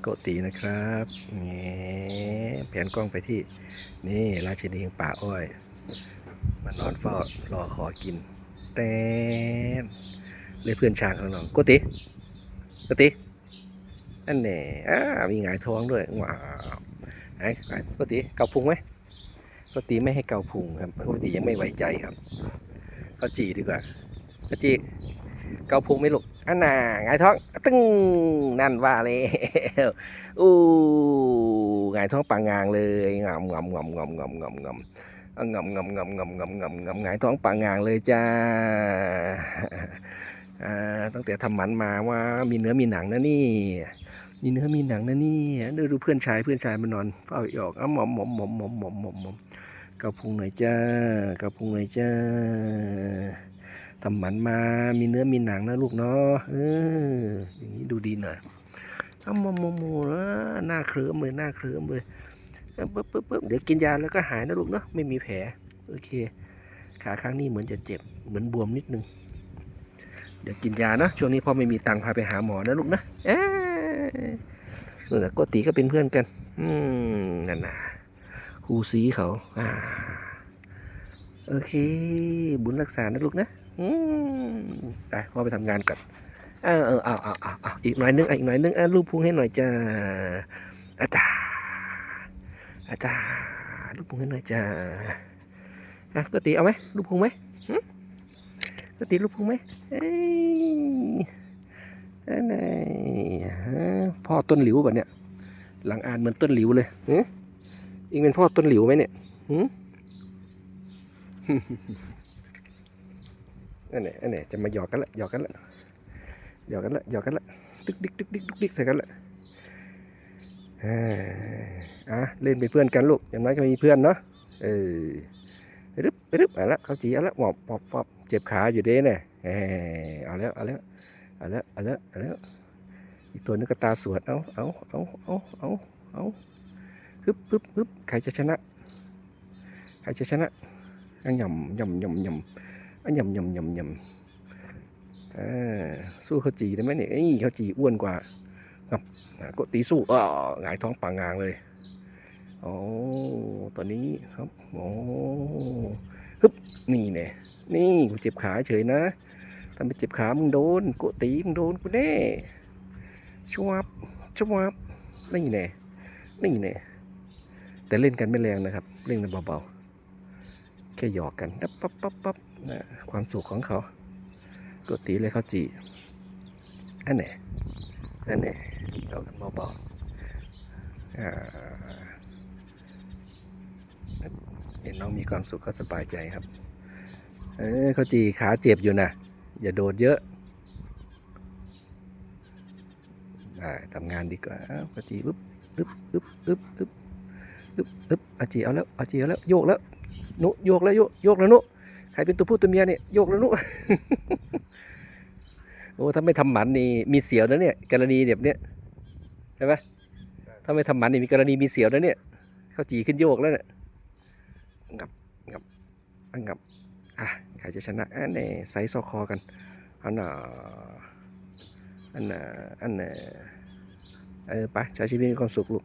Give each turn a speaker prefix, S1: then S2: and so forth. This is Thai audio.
S1: โกตีนะครับนี่แผนกล้องไปที่นี่ราชินีป่าอ้อยมานอนเฝ้ารอขอกิน แต้มเลยเพื่อนช้างของน้องโกติโกติอันแน่อ้ามีหงายท้องด้วยว้าวไหนไหนโกติเกาพุงไหมโกติไม่ให้เกาพุงครับโกติยังไม่ไว้ใจครับเขาจีดีกว่าเขาจี เกาพุงไม่ลูกอันน่ะงายท้องตึ้งนั่นว่าเลยอู้หงายท้องปางงางเลยงำงำงำงำงำงำงำงำงำงำงำงำงำงำหงายท้องปางงางเลยจ้าอ่าตั้งแต่ทำหมันมาว่ามีเนื้อมีหนังนะนี่ มีเนื้อมีหนังนะนี่ดูดูเพื่อนชายเพื่อนชายมันนอนเฝ้าอีออกอ้าหมอมหมอมหมอมหมอมหมอมหมอมหมอมเกาพุงหน่อยจ้าเกาพุงหน่อยจ้า ทำหมันมา มีเนื้อมีหนังนะลูกเนาะเอออย่างนี้ดูดีหน่อยอ้าโมโมโมนะหน้าเคลิ้มเลยหน้าเคลิ้มเลยเอาปึ๊บปึ๊บปึ๊บเดี๋ยวกินยาแล้วก็หายนะลูกเนาะไม่มีแผลโอเค ขาข้างนี้เหมือนจะเจ็บเหมือนบวมนิดนึง เดี๋ยวกินยานะช่วงนี้พ่อไม่มีตังค์พาไปหาหมอนะลูกนะเอ๊ะนั่นแหละโกติก็เป็นเพื่อนกัน อืมนั่นนะครูซีเขาอ่าโอเค บุญรักษานะลูกนะ อืมไปพ่อไปทำงานก่อนเออเออเอาเอาเอาอีกหน่อยนึงอีกหน่อยนึงอะรูปพุงให้หน่อยจ้าอาจารย์อาจารย์รูปพุงให้หน่อยจ้าอะปกติเอาไหมรูปพุงไหมหึปกติรูปพุงไหมเอ้ยอันไหนพ่อต้นหลิวแบบเนี้ยหลังอ่านเหมือนต้นหลิวเลยหึอีกเป็นพ่อต้นหลิวไหมเนี่ยหึ อันไหนอันไหนจะมาหยอกกันละหยอกกันละหยอกกันละหยอกกันละดึกดิกดึกดิกดึกดิกใส่กันละอ่าอะเล่นเป็นเพื่อนกันลูกอย่างน้อยก็มีเพื่อนเนาะเออไปรึบไปรึบเอาละเขาจีเอาละหมอบปอบปอบเจ็บขาอยู่เด้เนี่ยเออเอาแล้วเอาแล้วเอาแล้วเอาแล้วเอาแล้วอีกตัวนึงก็ตาสวดเอาเอาเอาเอาเอาเอาฮึบฮึบฮึบใครจะชนะ ใครจะชนะอะยำยำยำยำ อันยำยำยำยำอ่าสู้ข้าวจีได้ไหมเนี่ยเอ้ข้าวจีอ้วนกว่าครับกดตีสู้อ๋อหงายท้องปางงางเลยโอ้ตอนนี้ครับโอ้ฮึบนี่เนี่ยนี่กูเจ็บขาเฉยนะทำไปเจ็บขามึงโดนโกตีมึงโดนกูแน่ชวบชวบนี่แน่นี่แน่แต่เล่นกันไม่แรงนะครับ เล่นกันเบาๆ แค่หยอกกันปั๊บปั๊บปั๊บปั๊บนะความสุขของเขากดตีเลยเขาจีอันไหนอันไหนเรากันเบาๆอ่าเห็นน้องมีความสุขก็สบายใจครับ เออเขาจีขาเจ็บอยู่นะอย่าโดดเยอะทำงานดีกว่าอาวเขาจีปึ๊บปึ๊บปึ๊บปึ๊บปึ๊บปึ๊บปึ๊บอาจีเอาแล้วอาจีเอาแล้วโยกแล้ว นุโยกแล้วโยกโยกแล้วนุใครเป็นตัวผู้ตัวเมียเนี่ยโยกแล้วนุโอ้ถ้าไม่ทำหมันนี่มีเสียวนะเนี่ยกรณีแบบเนี้ยใช่ไหมถ้าไม่ทำหมันนี่มีกรณีมีเสียวนะเนี่ยเขาจีขึ้นโยกแล้วเนี่ยงับงับอะงับอะใครจะชนะอันนี้ไซส์ซอคอกันอันน่ะอันน่ะอันน่ะเออไปใช้ชีวิตมีความสุขลูก